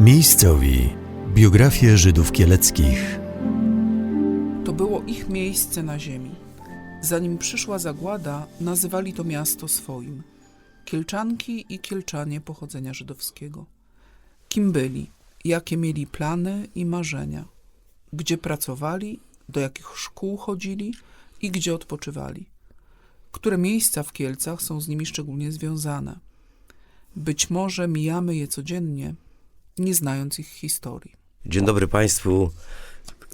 Miejscowi. Biografie Żydów Kieleckich. To było ich miejsce na ziemi. Zanim przyszła zagłada, nazywali to miasto swoim. Kielczanki i Kielczanie pochodzenia żydowskiego. Kim byli, jakie mieli plany i marzenia, gdzie pracowali, do jakich szkół chodzili i gdzie odpoczywali. Które miejsca w Kielcach są z nimi szczególnie związane. Być może mijamy je codziennie, nie znając ich historii. Dzień dobry Państwu.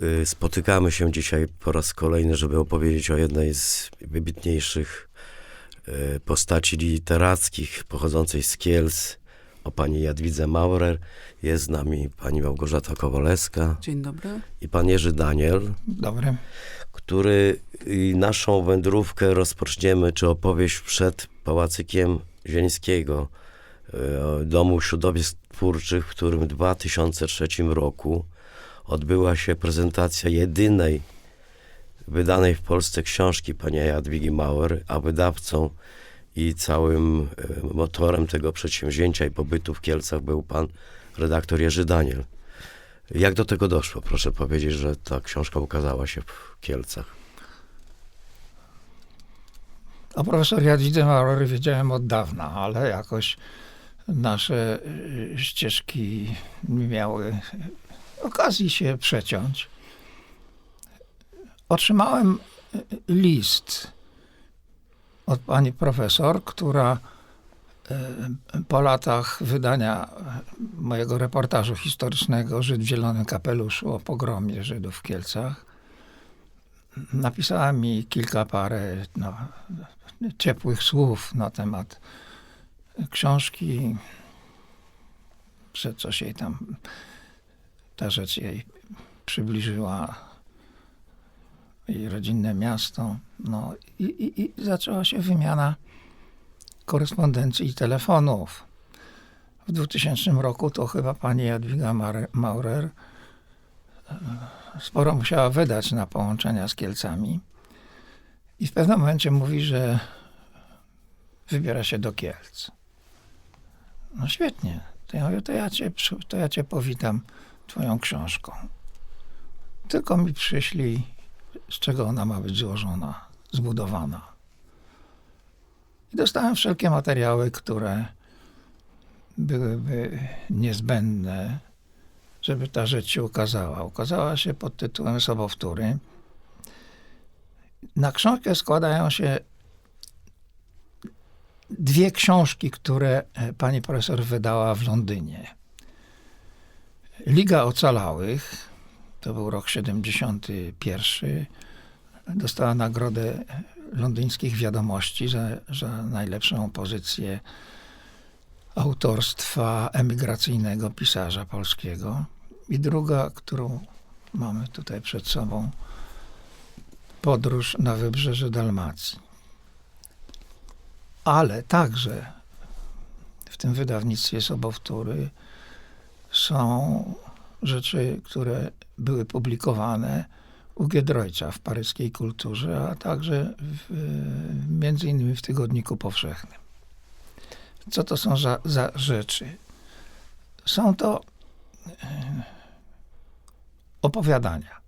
Y, Spotykamy się dzisiaj po raz kolejny, żeby opowiedzieć o jednej z wybitniejszych y, postaci literackich pochodzącej z Kielc, o pani Jadwidze Maurer. Jest z nami pani Małgorzata Kowalewska Dzień dobry. i pan Jerzy Daniel, Dobry. który y, naszą wędrówkę rozpoczniemy, czy opowieść przed Pałacykiem Zielińskiego, Domu Środowisk Twórczych, w którym w 2003 roku odbyła się prezentacja jedynej wydanej w Polsce książki pani Jadwigi Mauer, a wydawcą i całym y, motorem tego przedsięwzięcia i pobytu w Kielcach był pan redaktor Jerzy Daniel. Jak do tego doszło? Proszę powiedzieć, że ta książka ukazała się w Kielcach. O profesor Jadwidze Maurer wiedziałem od dawna, ale jakoś nasze y, ścieżki miały okazji się przeciąć. Otrzymałem y, list od pani profesor, która y, po latach wydania mojego reportażu historycznego Żyd w Zielonym Kapeluszu o pogromie Żydów w Kielcach napisała mi kilka parę no, ciepłych słów na temat książki, że coś jej tam, ta rzecz jej przybliżyła jej rodzinne miasto. No i, i, i zaczęła się wymiana korespondencji i telefonów. W 2000 roku to chyba pani Jadwiga Maurer e, sporo musiała wydać na połączenia z Kielcami. I w pewnym momencie mówi, że wybiera się do Kielc. No świetnie. To ja mówię, to ja cię, to ja cię powitam twoją książką. Tylko mi przyszli, z czego ona ma być złożona, zbudowana. I dostałem wszelkie materiały, które byłyby niezbędne, żeby ta rzecz się ukazała. Ukazała się pod tytułem Sobowtóry. Na książkę składają się dwie książki, które e, pani profesor wydała w Londynie. Liga Ocalałych, to był rok 71. Dostała nagrodę londyńskich wiadomości za, za najlepszą pozycję autorstwa emigracyjnego pisarza polskiego. I druga, którą mamy tutaj przed sobą, Podróż na wybrzeże Dalmacji. Ale także w tym wydawnictwie Sobowtóry są rzeczy, które były publikowane u Giedroycia w paryskiej kulturze, a także w, między innymi w Tygodniku Powszechnym. Co to są za, za rzeczy? Są to e, opowiadania.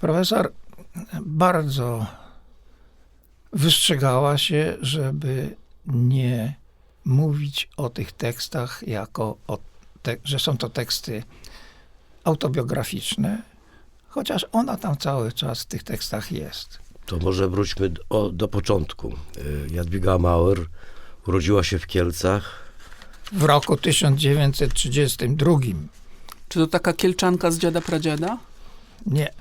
Profesor bardzo wystrzegała się, żeby nie mówić o tych tekstach jako o te, że są to teksty autobiograficzne, chociaż ona tam cały czas w tych tekstach jest. To może wróćmy do, do początku. Y, Jadwiga Mauer urodziła się w Kielcach. W roku 1932 Czy to taka Kielczanka z dziada pradziada? nie.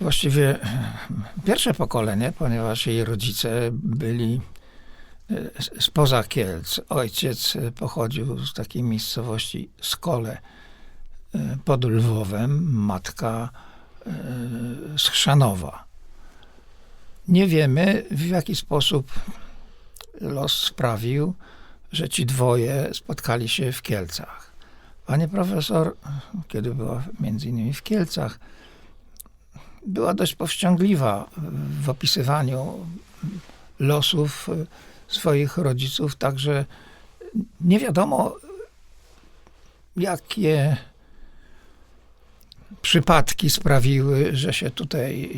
Właściwie e, pierwsze pokolenie, ponieważ jej rodzice byli e, spoza Kielc. Ojciec e, pochodził z takiej miejscowości Skole pod Lwowem, matka z Chrzanowa. Nie wiemy, w jaki sposób los sprawił, że ci dwoje spotkali się w Kielcach. Pani profesor, kiedy była między innymi w Kielcach, była dość powściągliwa w opisywaniu losów swoich rodziców, także nie wiadomo, jakie przypadki sprawiły, że się tutaj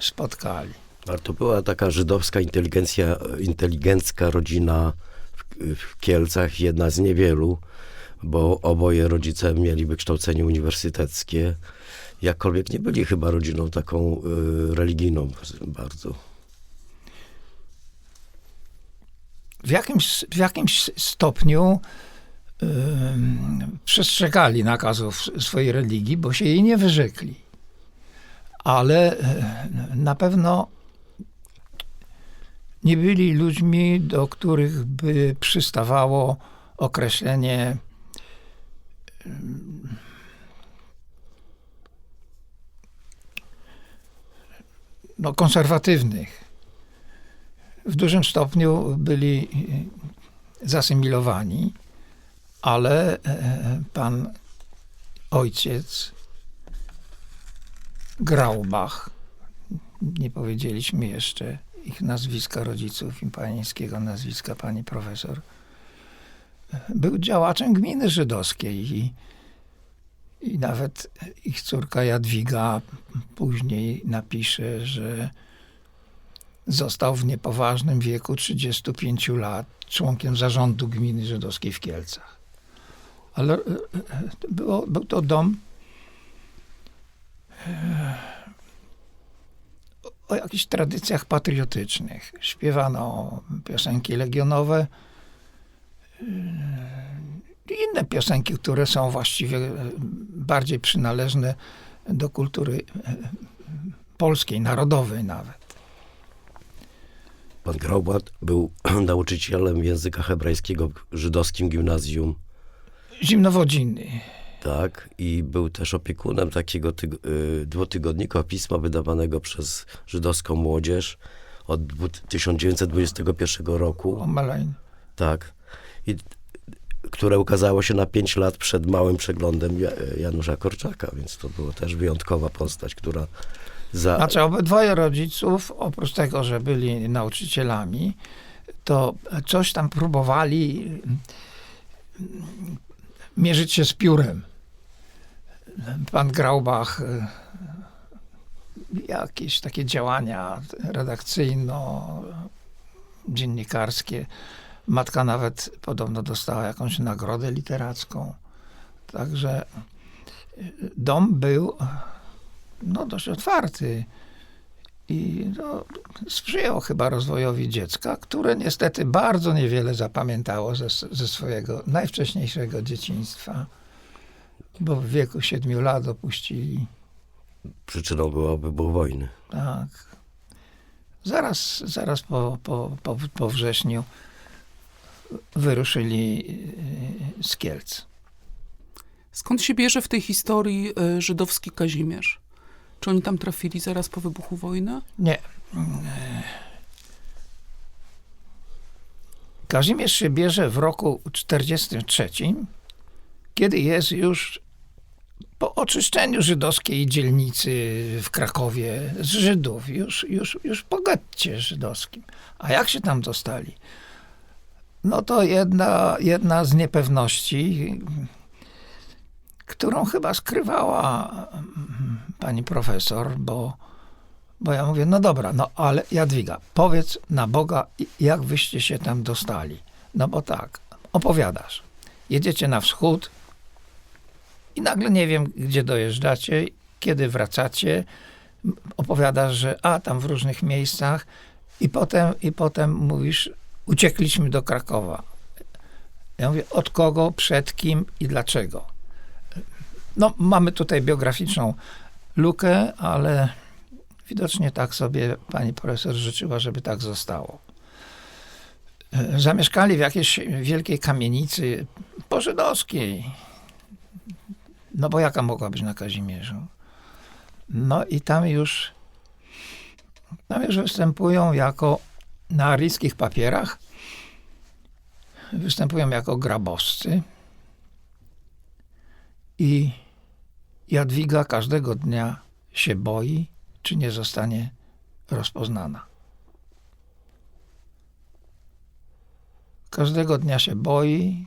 spotkali. Ale to była taka żydowska inteligencja, inteligencka rodzina w, w Kielcach, jedna z niewielu, bo oboje rodzice mieli wykształcenie uniwersyteckie. Jakkolwiek nie byli chyba rodziną taką y, religijną bardzo. w jakimś, w jakimś stopniu ym, przestrzegali nakazów swojej religii, bo się jej nie wyrzekli. Ale e, na pewno nie byli ludźmi, do których by przystawało określenie no, konserwatywnych. W dużym stopniu byli zasymilowani, ale e, pan ojciec Graubach, nie powiedzieliśmy jeszcze ich nazwiska rodziców i panieńskiego nazwiska pani profesor, był działaczem gminy żydowskiej i, i nawet ich córka Jadwiga później napisze, że Został w niepoważnym wieku 35 lat członkiem zarządu gminy żydowskiej w Kielcach. Ale e, e, było, był to dom e, o jakichś tradycjach patriotycznych. Śpiewano piosenki legionowe i inne piosenki, które są właściwie bardziej przynależne do kultury polskiej, narodowej nawet. Pan Graubat był nauczycielem języka hebrajskiego w żydowskim gimnazjum, Zimnowodziny. tak, i był też opiekunem takiego tyg- y, dwutygodnika pisma wydawanego przez żydowską młodzież od dwu- 1921 roku. Omelein. Tak. I, które ukazało się na 5 lat przed małym przeglądem Ja- Janusza Korczaka, więc to była też wyjątkowa postać, która za... Znaczy obydwoje rodziców, oprócz tego, że byli nauczycielami, to coś tam próbowali mm, mierzyć się z piórem. Pan Graubach y, jakieś takie działania redakcyjno-dziennikarskie. Matka nawet podobno dostała jakąś nagrodę literacką. Także y, dom był no, dość otwarty i no, sprzyjał chyba rozwojowi dziecka, które niestety bardzo niewiele zapamiętało ze, ze swojego najwcześniejszego dzieciństwa, bo w wieku siedmiu lat opuścili. Przyczyną była wybuch wojny. Tak. Zaraz, zaraz po, po, po, po wrześniu wyruszyli yy, z Kielc. Skąd się bierze w tej historii e, żydowski Kazimierz? Czy oni tam trafili zaraz po wybuchu wojny? Nie. Kazimierz się bierze w roku 43, kiedy jest już po oczyszczeniu żydowskiej dzielnicy w Krakowie z Żydów, już, już, już po getcie żydowskim. A jak się tam dostali? No to jedna, jedna z niepewności, którą chyba skrywała mm, pani profesor, bo, bo ja mówię, no dobra, no ale Jadwiga, powiedz na Boga, jak wyście się tam dostali. No bo tak, opowiadasz. Jedziecie na wschód i nagle nie wiem, gdzie dojeżdżacie, kiedy wracacie. Opowiadasz, że a, tam w różnych miejscach i potem, i potem mówisz, uciekliśmy do Krakowa. Ja mówię, od kogo, przed kim i dlaczego? No, mamy tutaj biograficzną lukę, ale widocznie tak sobie pani profesor życzyła, żeby tak zostało. Zamieszkali w jakiejś wielkiej kamienicy pożydowskiej. No bo jaka mogła być na Kazimierzu? No i tam już, tam już występują jako na aryjskich papierach, występują jako grabowscy i Jadwiga każdego dnia się boi, czy nie zostanie rozpoznana. Każdego dnia się boi,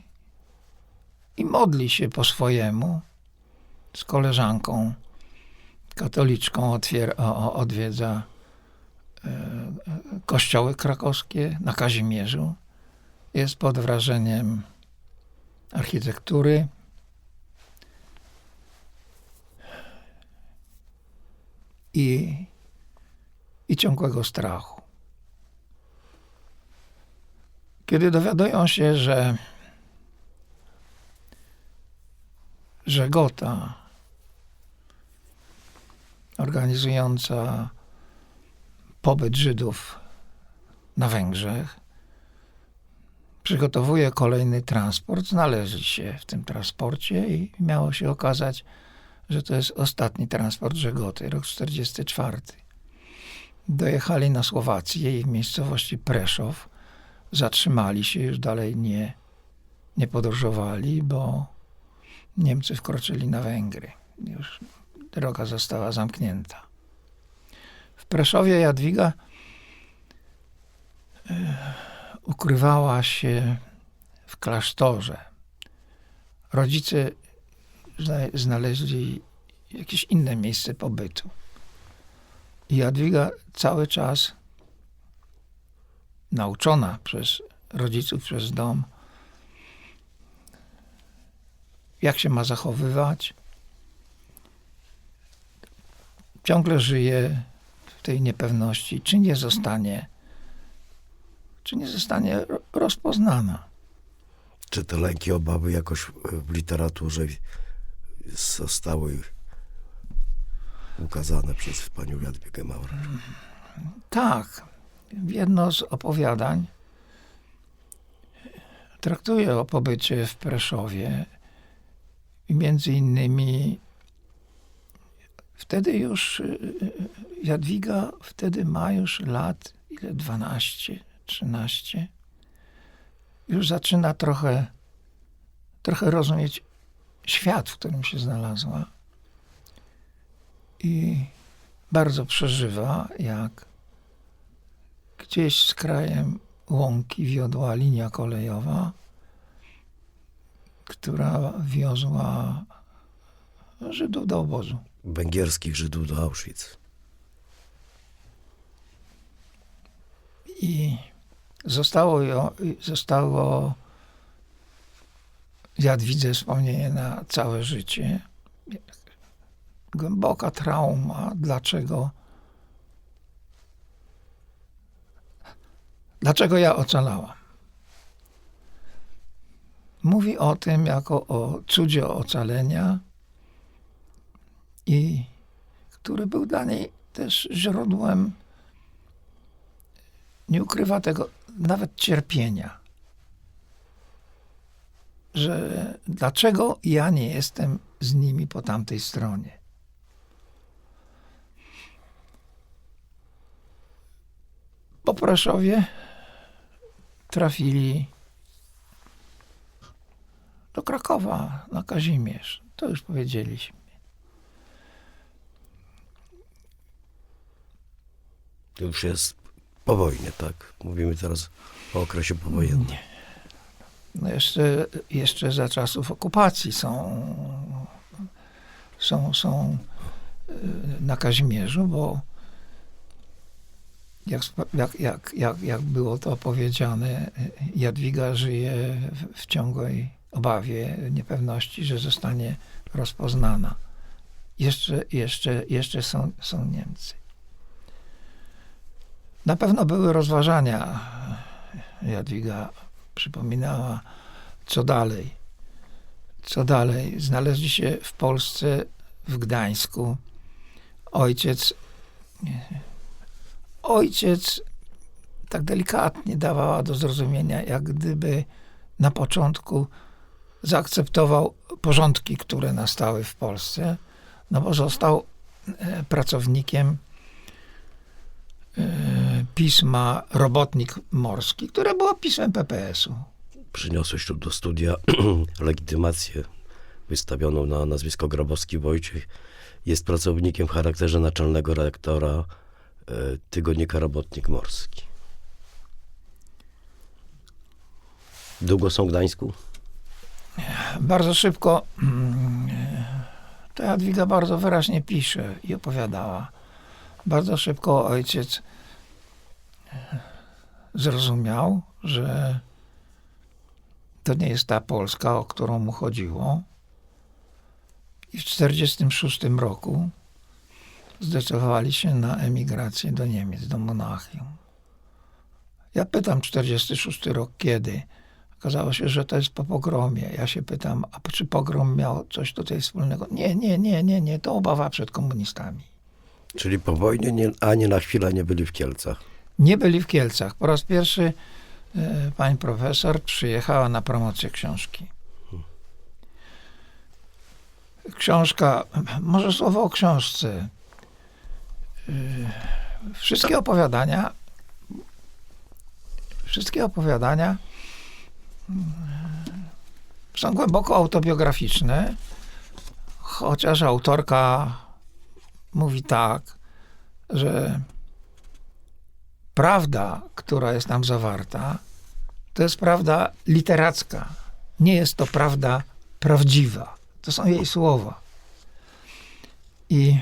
i modli się po swojemu z koleżanką katoliczką, odwiedza e, kościoły krakowskie na Kazimierzu. Jest pod wrażeniem architektury. I, i ciągłego strachu. Kiedy dowiadują się, że, że Gota, organizująca pobyt Żydów na Węgrzech, przygotowuje kolejny transport, znaleźli się w tym transporcie i miało się okazać, że to jest ostatni transport Żegoty, rok 44. Dojechali na Słowację i w miejscowości Preszow zatrzymali się, już dalej nie, nie podróżowali, bo Niemcy wkroczyli na Węgry. Już droga została zamknięta. W Preszowie Jadwiga ukrywała się w klasztorze. Rodzice zna- znaleźli jakieś inne miejsce pobytu. I Jadwiga cały czas nauczona przez rodziców, przez dom, jak się ma zachowywać, ciągle żyje w tej niepewności, czy nie zostanie, czy nie zostanie ro- rozpoznana. Czy te lęki, obawy jakoś w literaturze zostały ukazane przez panią Jadwigę Maurer? Tak, jedno z opowiadań traktuje o pobycie w Preszowie i między innymi wtedy już y, y, Jadwiga wtedy ma już lat ile 12, 13. Już zaczyna trochę trochę rozumieć świat, w którym się znalazła. I bardzo przeżywa, jak gdzieś z krajem łąki wiodła linia kolejowa, która wiozła Żydów do obozu. Węgierskich Żydów do Auschwitz. I zostało, ją, zostało Jadwidze wspomnienie na całe życie. Głęboka trauma. Dlaczego? Dlaczego ja ocalałam? Mówi o tym jako o cudzie ocalenia i który był dla niej też źródłem nie ukrywa tego, nawet cierpienia. Że dlaczego ja nie jestem z nimi po tamtej stronie? Po Proszowie trafili do Krakowa, na Kazimierz. To już powiedzieliśmy. To już jest po wojnie, tak? Mówimy teraz o okresie powojennym. No jeszcze, jeszcze za czasów okupacji są, są, są y, na Kazimierzu, bo jak, jak, jak, jak, jak było to powiedziane, Jadwiga żyje w ciągłej obawie, niepewności, że zostanie rozpoznana. Jeszcze, jeszcze, jeszcze są, są Niemcy. Na pewno były rozważania. Jadwiga przypominała, co dalej. Co dalej? Znaleźli się w Polsce, w Gdańsku. Ojciec, ojciec tak delikatnie dawała do zrozumienia, jak gdyby na początku zaakceptował porządki, które nastały w Polsce, no bo został e, pracownikiem e, pisma Robotnik Morski, które było pismem PPS-u. Przyniosłeś tu do studia legitymację wystawioną na nazwisko Grabowski Wojciech. Jest pracownikiem w charakterze naczelnego redaktora e, tygodnika Robotnik Morski. Długo są w Gdańsku? bardzo szybko, mm, to Jadwiga bardzo wyraźnie pisze i opowiadała. Bardzo szybko ojciec e, zrozumiał, że to nie jest ta Polska, o którą mu chodziło. I w 1946 roku zdecydowali się na emigrację do Niemiec, do Monachium. Ja pytam 46 rok kiedy? Okazało się, że to jest po pogromie. Ja się pytam, a czy pogrom miał coś tutaj wspólnego? Nie, nie, nie, nie, nie, to obawa przed komunistami. Czyli po wojnie nie, ani na chwilę nie byli w Kielcach. Nie byli w Kielcach. Po raz pierwszy e, pani profesor przyjechała na promocję książki. Książka, może słowo o książce. E, Wszystkie opowiadania, wszystkie opowiadania mm, są głęboko autobiograficzne, chociaż autorka mówi tak, że prawda, która jest tam zawarta, to jest prawda literacka. Nie jest to prawda prawdziwa. To są jej słowa. I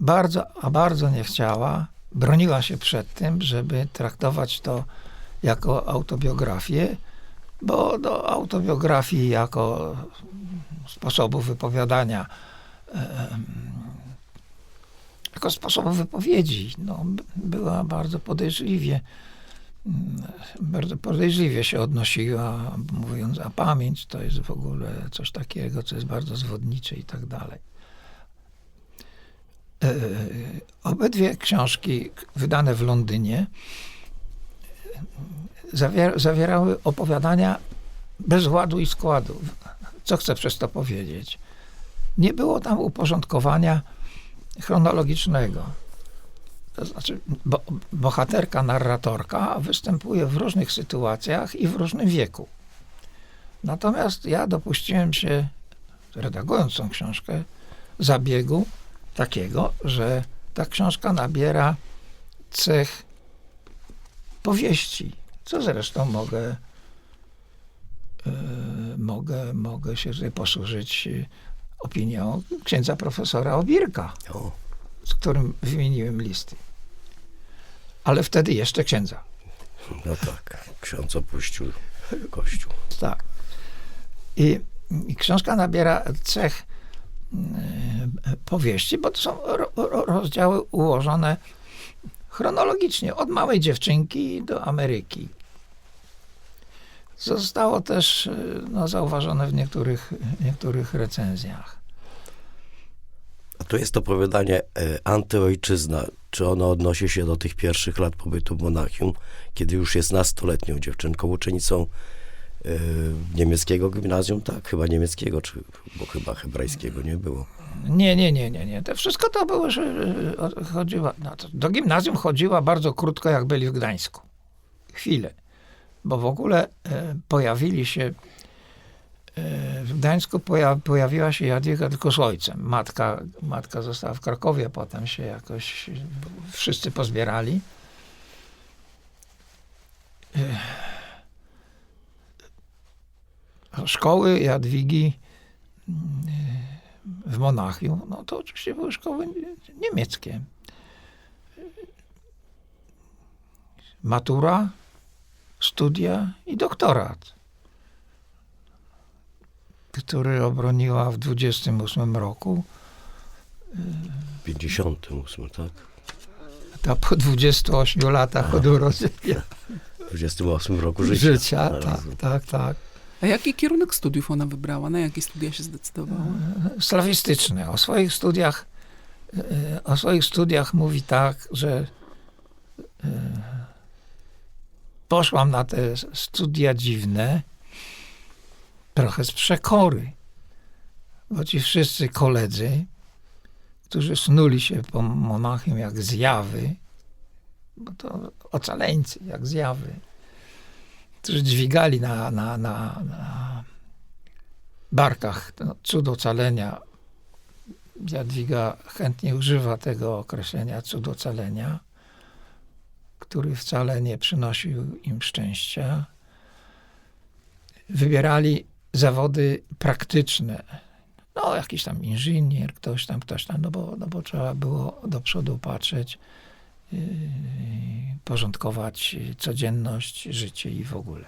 bardzo, a bardzo nie chciała, broniła się przed tym, żeby traktować to jako autobiografię, bo do autobiografii jako sposobu wypowiadania jako sposobu wypowiedzi. No, była bardzo podejrzliwie, mm, bardzo podejrzliwie się odnosiła, mówiąc, a pamięć to jest w ogóle coś takiego, co jest bardzo zwodnicze i tak dalej. E, Obydwie książki wydane w Londynie e, zawier- zawierały opowiadania bez ładu i składu. Co chcę przez to powiedzieć? Nie było tam uporządkowania chronologicznego. To znaczy, bo, bohaterka, narratorka występuje w różnych sytuacjach i w różnym wieku. Natomiast ja dopuściłem się, redagując tą książkę, zabiegu takiego, że ta książka nabiera cech powieści, co zresztą mogę, e, mogę, mogę się posłużyć opinią księdza profesora Obirka, O, z którym wymieniłem listy. Ale wtedy jeszcze księdza. no tak, ksiądz opuścił kościół. Tak. I, i książka nabiera cech mm, powieści, bo to są ro, ro, rozdziały ułożone chronologicznie, od małej dziewczynki do Ameryki. Zostało też y, no, zauważone w niektórych, niektórych recenzjach. A tu jest opowiadanie e, Antyojczyzna. Czy ono odnosi się do tych pierwszych lat pobytu w Monachium, kiedy już jest nastoletnią dziewczynką, uczennicą e, niemieckiego gimnazjum? Tak, chyba niemieckiego, czy, bo chyba hebrajskiego nie było. Nie, nie, nie, nie, nie. To wszystko to było, że e, chodziła. No, do gimnazjum chodziła bardzo krótko, jak byli w Gdańsku. Chwilę. Bo w ogóle e, pojawili się. E, w Gdańsku poja, pojawiła się Jadwiga tylko z ojcem. Matka, matka została w Krakowie, potem się jakoś wszyscy pozbierali. E, Szkoły Jadwigi w Monachium, no to oczywiście były szkoły niemieckie. Matura, studia i doktorat, który obroniła w 28 roku. W 58, tak? To po 28 latach od urodzenia W 28 roku życia. życia. Tak, tak, tak. A jaki kierunek studiów ona wybrała? Na jakie studia się zdecydowała? Slawistyczny. O swoich studiach, e, o swoich studiach mówi tak, że e, poszłam na te studia dziwne trochę z przekory, bo ci wszyscy koledzy, którzy snuli się po Monachium jak zjawy, bo to ocaleńcy jak zjawy, którzy dźwigali na, na, na, na barkach no, cud ocalenia. Jadwiga chętnie używa tego określenia cud ocalenia, który wcale nie przynosił im szczęścia. Wybierali zawody praktyczne. No, jakiś tam inżynier, ktoś tam, ktoś tam, no bo, no bo trzeba było do przodu patrzeć, yy, porządkować codzienność, życie i w ogóle.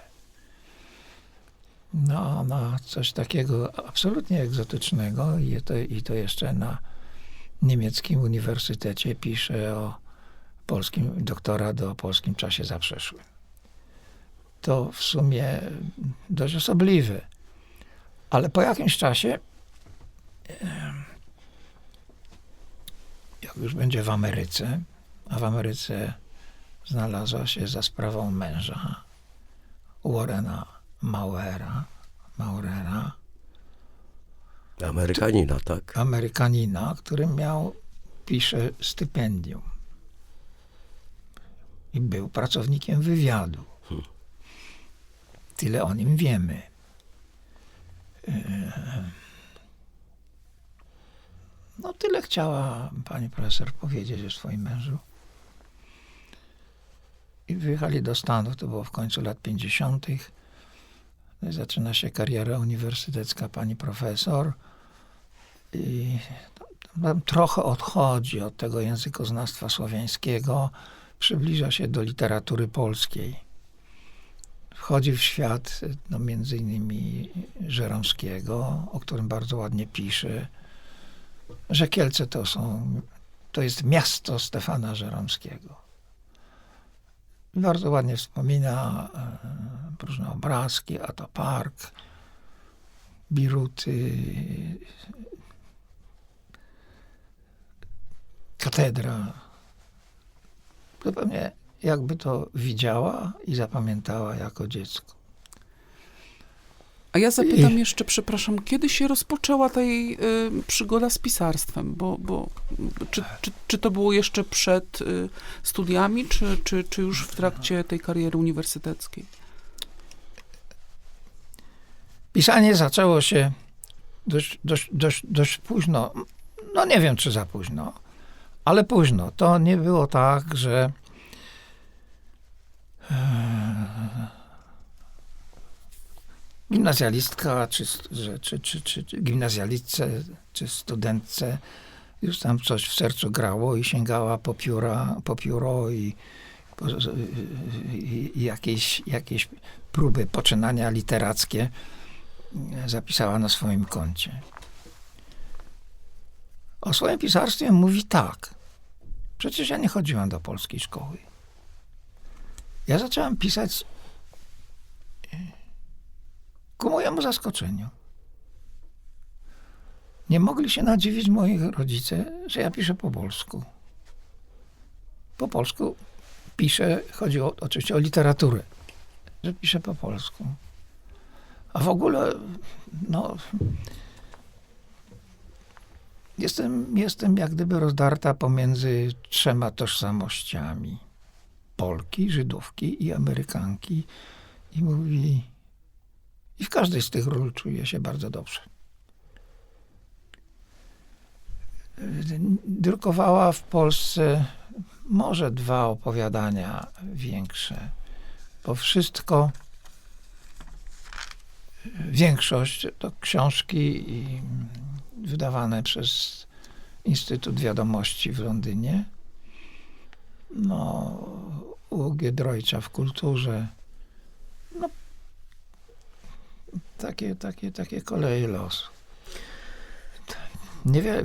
No, na coś takiego absolutnie egzotycznego i to, i to jeszcze na niemieckim uniwersytecie pisze o polskim, doktora do polskim czasie zaprzeszłym. To w sumie dość osobliwe. Ale po jakimś czasie, jak już będzie w Ameryce, a w Ameryce znalazła się za sprawą męża Warrena Maurera, Maurera, Amerykanina, tak? Amerykanina, który miał, pisze, stypendium. I był pracownikiem wywiadu. Tyle o nim wiemy. E, No, tyle chciała pani profesor powiedzieć o swoim mężu. I wyjechali do Stanów, to było w końcu lat 50. Zaczyna się kariera uniwersytecka pani profesor. I tam trochę odchodzi od tego językoznawstwa słowiańskiego, przybliża się do literatury polskiej. Wchodzi w świat no, między innymi Żeromskiego, o którym bardzo ładnie pisze, że Kielce to są, to jest miasto Stefana Żeromskiego. Bardzo ładnie wspomina e, różne obrazki, a to park, biruty, katedra. Zupełnie jakby to widziała i zapamiętała jako dziecko. A ja zapytam I- jeszcze, przepraszam, kiedy się rozpoczęła ta jej y, przygoda z pisarstwem? Bo, bo czy, czy, czy to było jeszcze przed y, studiami, czy, czy, czy już w trakcie tej kariery uniwersyteckiej? Pisanie zaczęło się dość, dość, dość, dość późno. No nie wiem, czy za późno, ale późno. To nie było tak, że e, gimnazjalistka, czy, czy, czy, czy, gimnazjalistce, czy studentce już tam coś w sercu grało i sięgała po, pióra, po pióro i, po, i, i jakieś, jakieś próby poczynania literackie zapisała na swoim koncie. O swoim pisarstwie mówi tak. Przecież ja nie chodziłam do polskiej szkoły. Ja zaczęłam pisać e, ku mojemu zaskoczeniu. Nie mogli się nadziwić moi rodzice, że ja piszę po polsku. Po polsku piszę, chodzi o, oczywiście o literaturę, że piszę po polsku. A w ogóle, no. Jestem, jestem jak gdyby rozdarta pomiędzy trzema tożsamościami: Polki, Żydówki i Amerykanki. I mówi. I w każdej z tych ról czuję się bardzo dobrze. Drukowała w Polsce może dwa opowiadania większe, bo wszystko większość to książki i wydawane przez Instytut Wiadomości w Londynie. No, u Giedroycia w kulturze. No, takie, takie, takie koleje losu. Niewiele,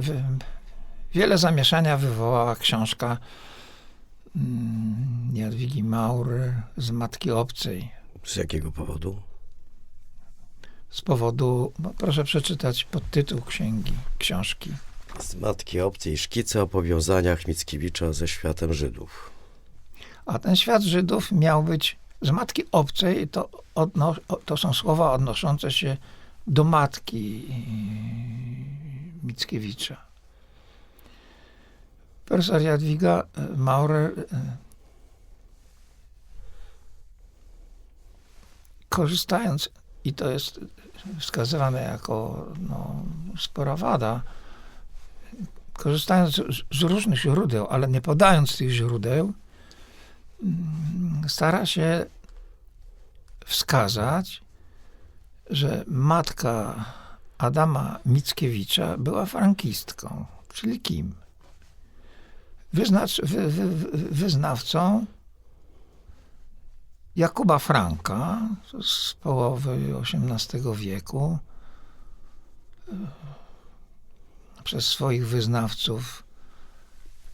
wiele zamieszania wywołała książka mm, Jadwigi Maury z Matki Obcej. Z jakiego powodu? Z powodu, proszę przeczytać podtytuł księgi, książki. Z Matki Obcej szkice o powiązaniach Mickiewicza ze światem Żydów. A ten świat Żydów miał być z matki obcej, to, odno, to są słowa odnoszące się do matki Mickiewicza. Profesor Jadwiga e, Maurer e, korzystając, i to jest wskazywane jako no, spora wada, korzystając z, różnych źródeł, ale nie podając tych źródeł, mm, stara się wskazać, że matka Adama Mickiewicza była frankistką. Czyli kim? Wyznacz, wy, wy, wy- wyznawcą Jakuba Franka z połowy XVIII wieku. Przez swoich wyznawców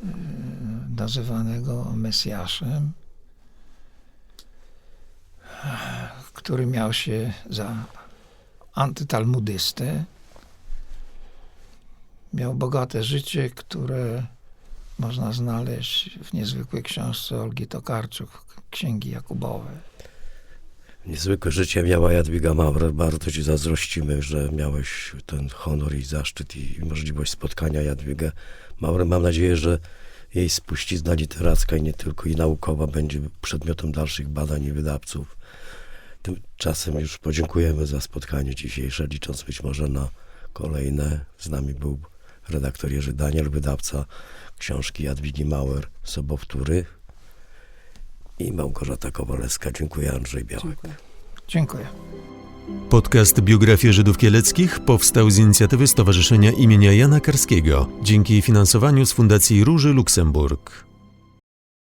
y, nazywanego Mesjaszem, który miał się za antytalmudystę. Miał bogate życie, które można znaleźć w niezwykłej książce Olgi Tokarczuk, Księgi Jakubowe. Niezwykłe życie miała Jadwiga Maurer. Bardzo ci zazdrościmy, że miałeś ten honor i zaszczyt i możliwość spotkania Jadwigę Maurer. Mam nadzieję, że jej spuścizna literacka i nie tylko i naukowa będzie przedmiotem dalszych badań i wydawców. Tymczasem już podziękujemy za spotkanie dzisiejsze, licząc być może na kolejne. Z nami był redaktor Jerzy Daniel, wydawca książki Jadwigi Mauer, Sobowtóry i Małgorzata Kowalewska. Dziękuję, Andrzej Białek. Dziękuję. Dziękuję. Podcast Biografie Żydów Kieleckich powstał z inicjatywy Stowarzyszenia imienia Jana Karskiego dzięki finansowaniu z Fundacji Róży Luksemburg.